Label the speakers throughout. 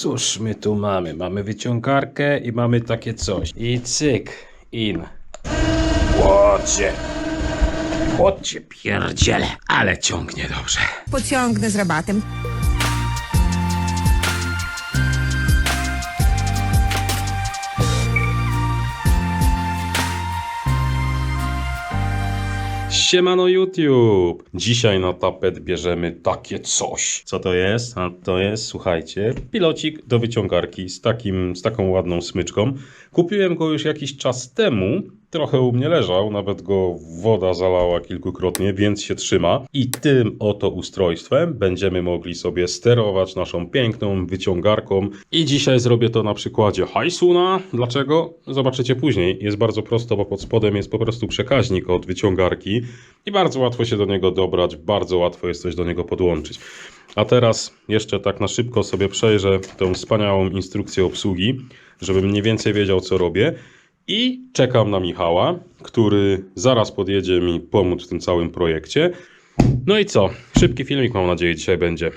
Speaker 1: Cóż my tu mamy? Mamy wyciągarkę i mamy takie coś. I cyk, in. Łodzie. Chodźcie pierdziele, ale ciągnie dobrze.
Speaker 2: Pociągnę z rabatem.
Speaker 1: Siemano YouTube! Dzisiaj na tapet bierzemy takie coś. Co to jest? A to jest, słuchajcie, pilocik do wyciągarki z, takim, z taką ładną smyczką. Kupiłem go już jakiś czas temu. Trochę u mnie leżał, nawet go woda zalała kilkukrotnie, więc się trzyma. I tym oto ustrojstwem będziemy mogli sobie sterować naszą piękną wyciągarką. I dzisiaj zrobię to na przykładzie Haisuna. Dlaczego? Zobaczycie później. Jest bardzo prosto, bo pod spodem jest po prostu przekaźnik od wyciągarki i bardzo łatwo się do niego dobrać, bardzo łatwo jest coś do niego podłączyć. A teraz jeszcze tak na szybko sobie przejrzę tą wspaniałą instrukcję obsługi, żebym mniej więcej wiedział co robię. I czekam na Michała, który zaraz podjedzie mi pomóc w tym całym projekcie. No i co? Szybki filmik mam nadzieję dzisiaj będzie.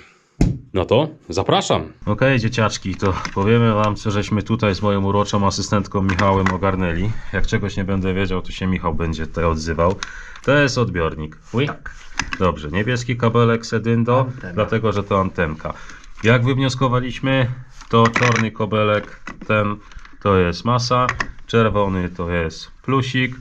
Speaker 1: No to zapraszam. Okej, dzieciaczki, to powiemy wam, co żeśmy tutaj z moją uroczą asystentką Michałem ogarnęli. Jak czegoś nie będę wiedział, to się Michał będzie tutaj odzywał. To jest odbiornik. Uj?
Speaker 3: Tak.
Speaker 1: Dobrze, niebieski kabelek Sedyndo,
Speaker 3: Antena.
Speaker 1: dlatego że to antenka. Jak wywnioskowaliśmy, to czarny kabelek, ten to jest masa, czerwony to jest plusik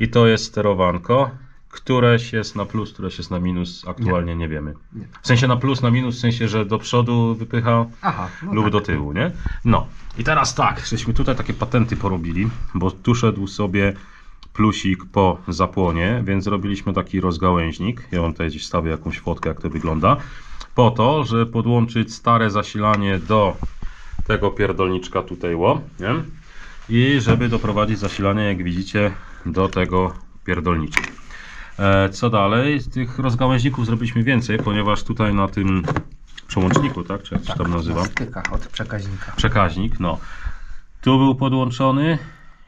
Speaker 1: i to jest sterowanko. Któreś jest na plus, któreś jest na minus, aktualnie nie, wiemy.
Speaker 3: Nie.
Speaker 1: W sensie na plus, na minus, w sensie, że do przodu wypycha
Speaker 3: Aha, no
Speaker 1: lub
Speaker 3: tak.
Speaker 1: do tyłu, nie? No. I teraz tak, żeśmy tutaj takie patenty porobili, bo tu szedł sobie plusik po zapłonie, więc zrobiliśmy taki rozgałęźnik. Ja wam tutaj gdzieś stawię jakąś fotkę, jak to wygląda. Po to, żeby podłączyć stare zasilanie do tego pierdolniczka tutaj, ło, nie? I żeby doprowadzić zasilanie, jak widzicie, do tego pierdolniczka. E, Co dalej? Z tych rozgałęźników zrobiliśmy więcej, ponieważ tutaj na tym przełączniku, tak? Czy jak to się tam nazywa?
Speaker 3: Na stykach od przekaźnika.
Speaker 1: przekaźnik, no. Tu był podłączony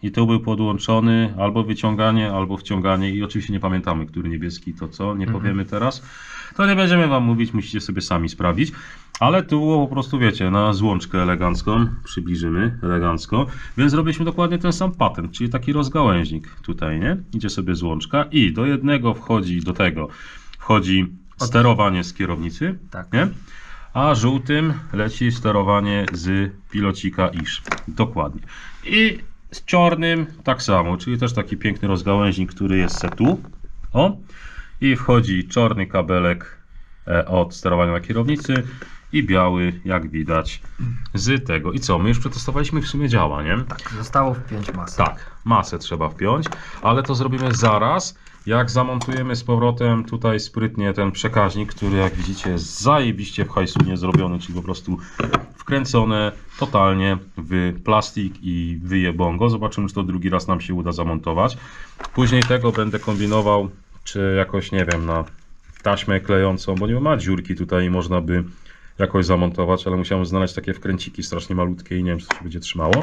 Speaker 1: i tu był podłączony albo wyciąganie, albo wciąganie i oczywiście nie pamiętamy, który niebieski to co, nie powiemy teraz. To nie będziemy wam mówić, musicie sobie sami sprawdzić. Ale tu było po prostu, wiecie, na złączkę elegancką, przybliżymy elegancko, więc zrobiliśmy dokładnie ten sam patent, czyli taki rozgałęźnik tutaj, nie? Idzie sobie złączka i do jednego wchodzi, do tego wchodzi sterowanie z kierownicy,
Speaker 3: Tak.
Speaker 1: nie? a żółtym leci sterowanie z pilocika iż. Dokładnie. I z czarnym tak samo, czyli też taki piękny rozgałęźnik, który jest se tu. O. I wchodzi czarny kabelek e, od sterowania na kierownicy i biały, jak widać, z tego. I co? My już przetestowaliśmy, w sumie działa, nie?
Speaker 3: Tak, zostało wpiąć masę.
Speaker 1: Tak, masę trzeba wpiąć, ale to zrobimy zaraz, jak zamontujemy z powrotem tutaj sprytnie ten przekaźnik, który jak widzicie jest zajebiście w hajsunie zrobiony, czyli po prostu wkręcone totalnie w plastik i wyjebongo. Zobaczymy, czy to drugi raz nam się uda zamontować. Później tego będę kombinował, czy jakoś, nie wiem, na taśmę klejącą, bo nie ma dziurki tutaj i można by jakoś zamontować, ale musiałem znaleźć takie wkręciki strasznie malutkie i nie wiem, czy to się będzie trzymało.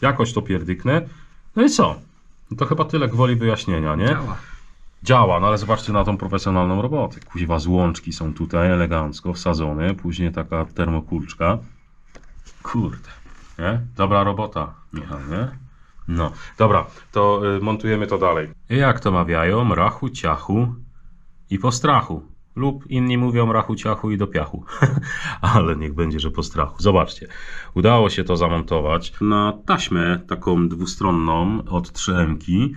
Speaker 1: Jakoś to pierdyknę. No i co? No to chyba tyle gwoli wyjaśnienia, nie?
Speaker 3: Działa.
Speaker 1: Działa, no ale zobaczcie na tą profesjonalną robotę. Kuźwa, złączki są tutaj elegancko wsadzone, później taka termokulczka. Kurde, nie? Dobra robota, Michał, nie? No, dobra, to y, montujemy to dalej. Jak to mawiają? Rachu, ciachu i po strachu. Lub inni mówią rachu, ciachu i do piachu. Ale niech będzie, że po strachu. Zobaczcie, udało się to zamontować na taśmę taką dwustronną od 3M. Mm,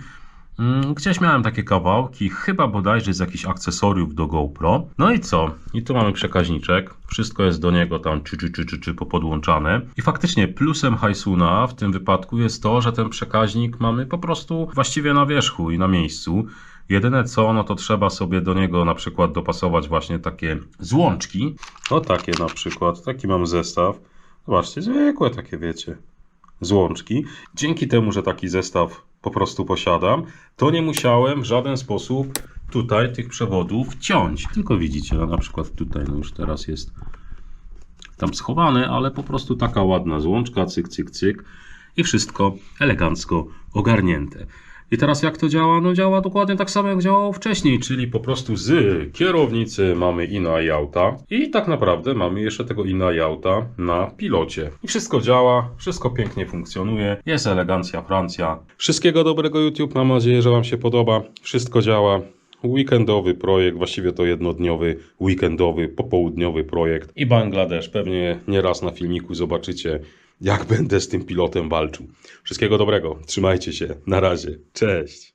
Speaker 1: Gdzieś miałem takie kawałki, chyba bodajże z jakichś akcesoriów do GoPro. No i co? I tu mamy przekaźniczek. Wszystko jest do niego tam czy czy czy czy, czy popodłączane. I faktycznie plusem Haisuna w tym wypadku jest to, że ten przekaźnik mamy po prostu właściwie na wierzchu i na miejscu. Jedyne co, no to trzeba sobie do niego na przykład dopasować właśnie takie złączki. O takie na przykład, taki mam zestaw. Zobaczcie, zwykłe takie wiecie złączki. Dzięki temu, że taki zestaw po prostu posiadam, to nie musiałem w żaden sposób tutaj tych przewodów ciąć. Tylko widzicie, no na przykład tutaj no już teraz jest tam schowany, ale po prostu taka ładna złączka, cyk, cyk, cyk i wszystko elegancko ogarnięte. I teraz jak to działa? No działa dokładnie tak samo jak działało wcześniej, czyli po prostu z kierownicy mamy ina i auta i tak naprawdę mamy jeszcze tego ina i auta na pilocie. I wszystko działa, wszystko pięknie funkcjonuje, jest elegancja Francja. Wszystkiego dobrego YouTube, mam nadzieję, że Wam się podoba. Wszystko działa. Weekendowy projekt, właściwie to jednodniowy, weekendowy, popołudniowy projekt. I Bangladesz, pewnie nieraz na filmiku zobaczycie, jak będę z tym pilotem walczył. Wszystkiego dobrego, trzymajcie się, na razie, cześć.